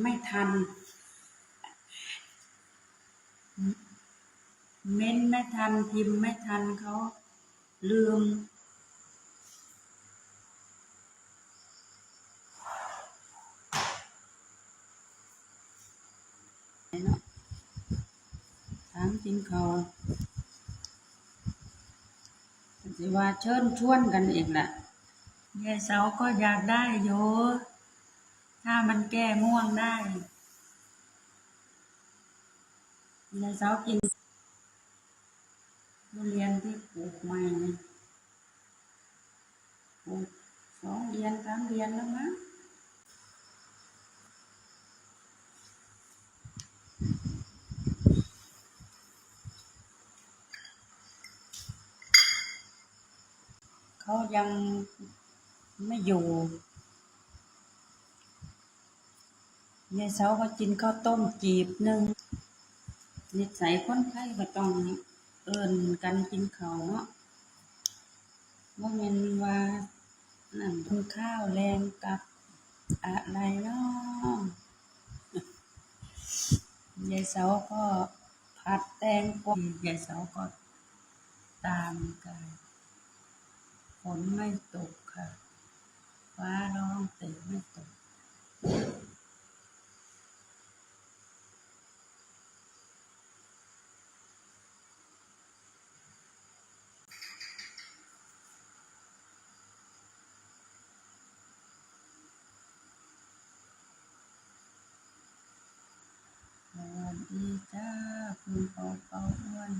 ไม่ทัน เม้นไม่ทันพิมพ์ไม่ทันเขาลืม ถามจริงเขาสิว่าเชิญชวนกันอีกแหละยายเสาก็อยากได้อยู่ ถ้ามันแก้ง่วงได้ยายเสากินทุเรียนที่ปลูกใหม่ปลูกสองเดือนสามเดือนแล้วมั้งเขายังไม่อยู่ ยายเสาก็กินข้าวต้มจีบหนึ่งนิสัยคนไข้ก็ต้องเอินกันกินเขาเนาะว่ามันว่านั่นคือข้าวแรงกับอะไรเนาะยายเสาก็ผัดแตงกวายายเสาก็ตามกันฝนไม่ตกค่ะ ฟ้าร้องแต่ไม่ตก สวัสดีจ้า คุณปอเปาอ้วน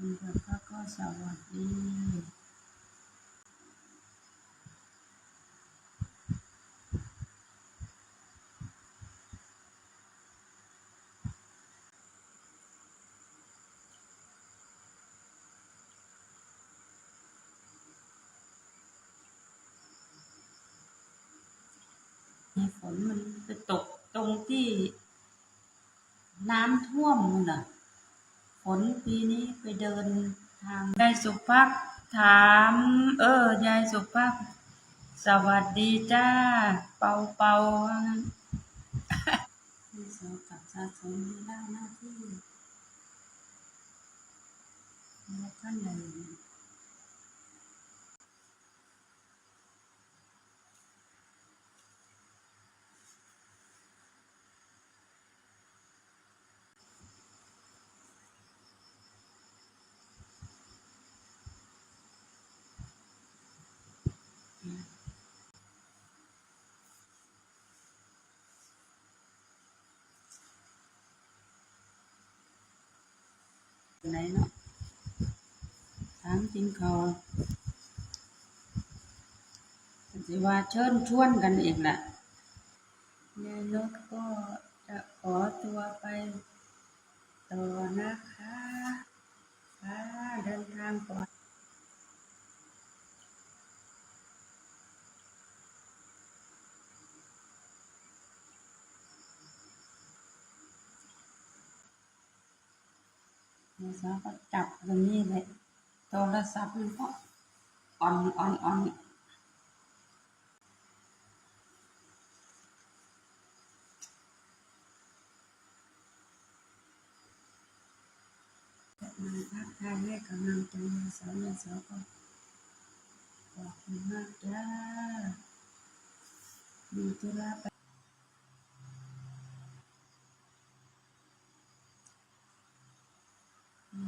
คุณประภาก็สวัสดีฝนมันไปตกตรงที่น้ำท่วมนู่นน่ะ ลปีนี้ไปเดินทางยายสุภาพถาม เออยายสุภาพ สวัสดีจ้า เปาเปาว่างั้นที่สองกับสะสมเวลาหน้าที่แล้วก็หนึ่ง ไหนเนาะถามจริงเขาจะว่าเชิญชวนกันอีกแหละยายนกก็จะขอตัวไปต่อนะคะค่ะเดินทางปลอด สาวก็จับตรงนี้เลยโทรศัพท์มันก็อ่อนอ่อนอ่อนมาทักทายให้กำลังใจยายสาวยายสาวก็ขอบคุณมากจ้ามีธุระไป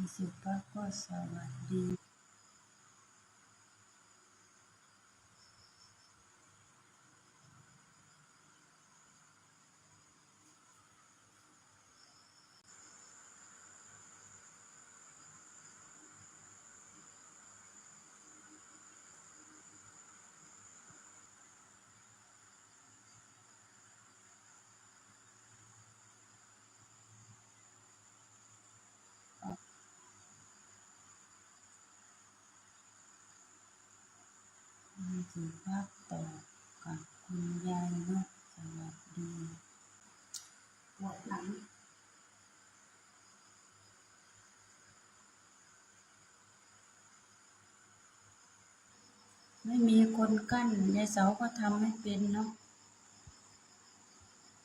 มีสุภา สุภาพต่อกับคุณยายนกสวัสดีปวดหลังไม่มีคนกั้นยายเสาก็ทำไม่เป็นเนาะ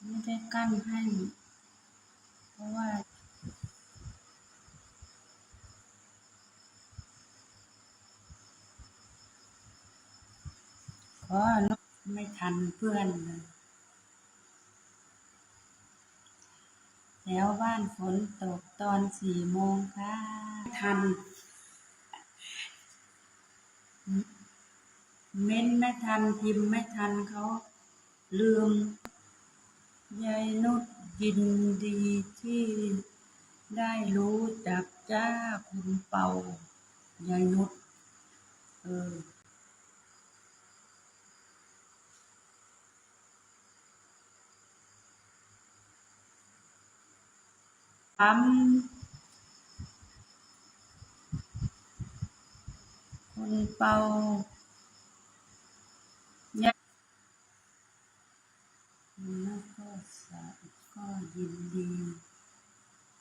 ไม่ได้กั้นให้ เพราะว่า ออนุไม่ทันเพื่อนเลยแถวบ้านฝนตกตอนสี่โมงค่ะ ทัน เม้นไม่ทันพิมพ์ไม่ทันเขาลืม ยายนุชยินดีที่ได้รู้จักจ้าคุณเป่ายายนุชเออ ทำคุณเป่ายายแล้วก็สาก็ยินดี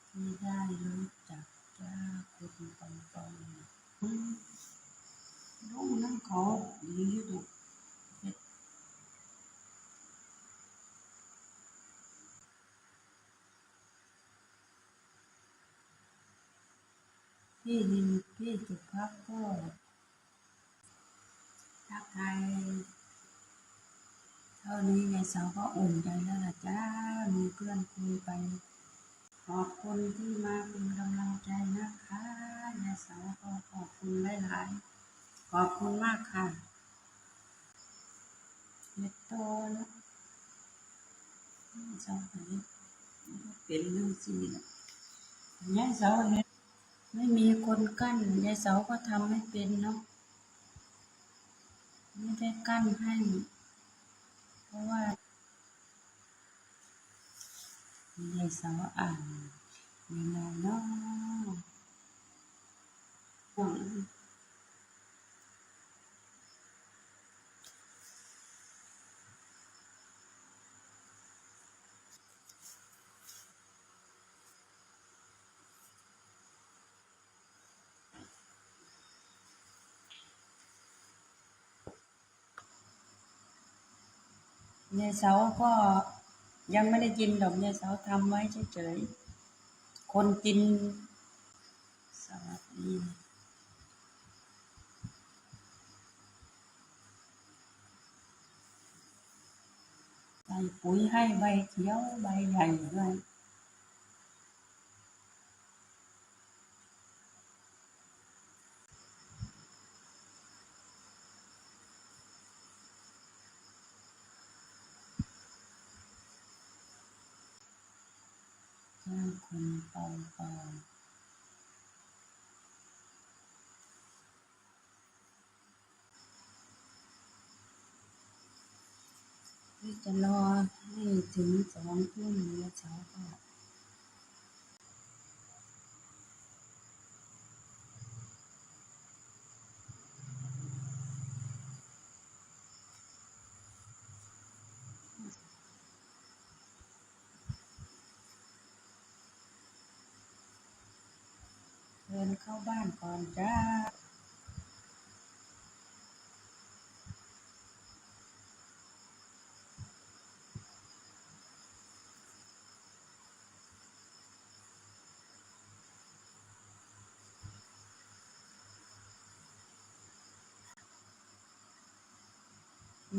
ที่ได้รู้จักจ้าคุณเป่าเป่าอืมลูกนั่นเขาดีดูเป็ด พี่ดินพี่จุพักก็ทักทายเท่านี้ยายสาวก็อุ่นใจแล้วล่ะจ้า มีเพื่อนคุยไป ขอบคุณที่มาเป็นกำลังใจนะคะยายสาวก็ขอบคุณหลายๆขอบคุณมากค่ะเม็ดโตแล้วสาวคนนี้เป็นเรื่องสีนะยายสาวเนี่ย ไม่มีคนกั้นยายสาวก็ทำไม่เป็นเนาะไม่ได้กั้นให้ เพราะว่ายายสาวอ่านยังไงเนาะ ยายเสาก็ยังไม่ได้กินดอกยายเสาทำไว้เฉยๆ คนกินสวัสดีใส่ปุ๋ยให้ใบเขียวใบใหญ่ด้วย จ้าคุณเปาเปจะรอให้ถึงสองทุ่มยายเสาก็เดินเข้าบ้านก่ อนจ้า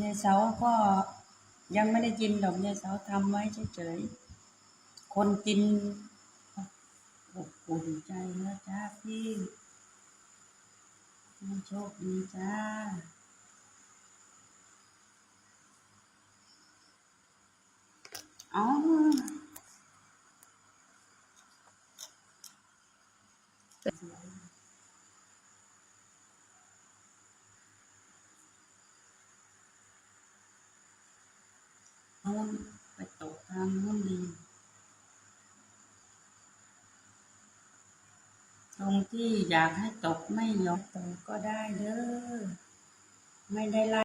ยายเสาก็ยังไม่ได้กินดอกยายเสาทำไว้เฉยๆ คนกินอบอุ่นใจนะจ้าพี่ โชคดีจ้าอานู่นไปตกทางนู่นดี ตรง ที่อยากให้ตกไม่ยอมตกก็ได้เด้อ ไม่ได้ไล่